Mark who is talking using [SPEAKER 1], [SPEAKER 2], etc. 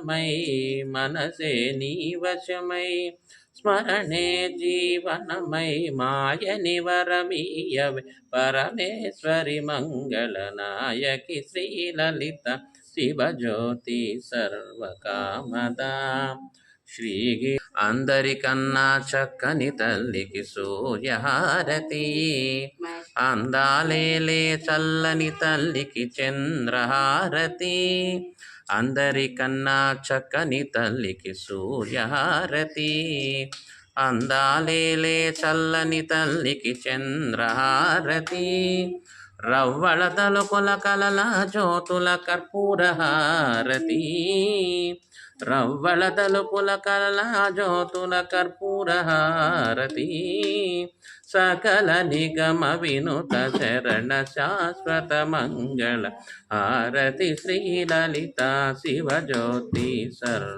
[SPEAKER 1] My మనసే నీ వశమై స్మరణే జీవనమై మాయని వరమీయవే పరమేశ్వరి మంగళనాయకి శ్రీలలిత శివజ్యోతి సర్వకామదా శ్రీ అందరికన్నా చక్కని తల్లికి సూర్యహారతి. అందాలేలే చల్లని తల్లికి చంద్రహారతి. అందరికన్నా చక్కని తల్లికి సూర్యహారతి. అందాలేలే చల్లని తల్లికి చంద్రహారతి. రవ్వళ తలకొల కలల జ్యోతుల కర్పూరహారతి రవ్వళ తలుపుల కలల జ్యోతుల కర్పూరహారతి సకల నిగమ వినుత శరణ శాశ్వత మంగళ హారతి. శ్రీ శ్రీలలిత శివజ్యోతి సర్వ